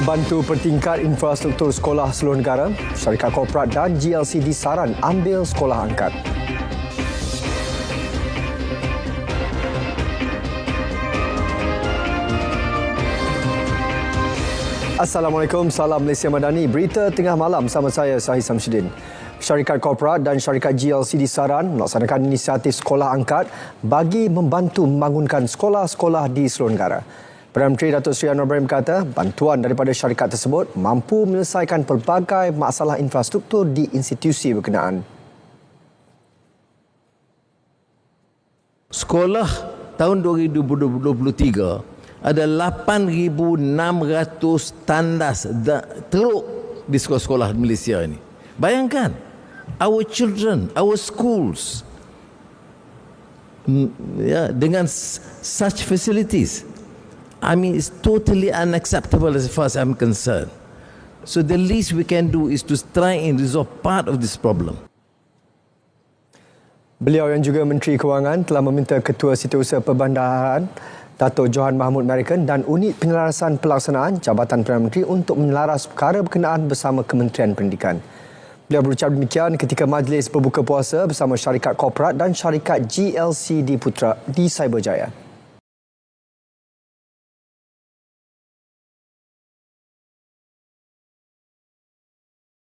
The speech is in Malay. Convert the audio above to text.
membantu pertingkat infrastruktur sekolah seluruh negara, syarikat korporat dan GLC disaran ambil sekolah angkat. Assalamualaikum, salam Malaysia Madani. Berita tengah malam sama saya Sahih Samsudin. Syarikat korporat dan syarikat GLC disaran melaksanakan inisiatif sekolah angkat bagi membantu membangunkan sekolah-sekolah di seluruh negara. Perdana Menteri Datuk Seri Anwar Ibrahim kata bantuan daripada syarikat tersebut mampu menyelesaikan pelbagai masalah infrastruktur di institusi berkenaan. Sekolah tahun 2023 ada 8,600 tandas da- teruk di sekolah-sekolah Malaysia ini. Bayangkan, our children, our schools, mm, ya, dengan such facilities. I mean, it's totally unacceptable as far as I'm concerned. So the least we can do is to try and resolve part of this problem. Beliau yang juga Menteri Kewangan telah meminta Ketua Setiausaha Perbandaran Dato' Johan Mahmud American dan Unit Penyelarasan Pelaksanaan Jabatan Perdana Menteri untuk menyelaras perkara berkenaan bersama Kementerian Pendidikan. Beliau berucap demikian ketika majlis berbuka puasa bersama syarikat korporat dan syarikat GLC di Putra di Cyberjaya.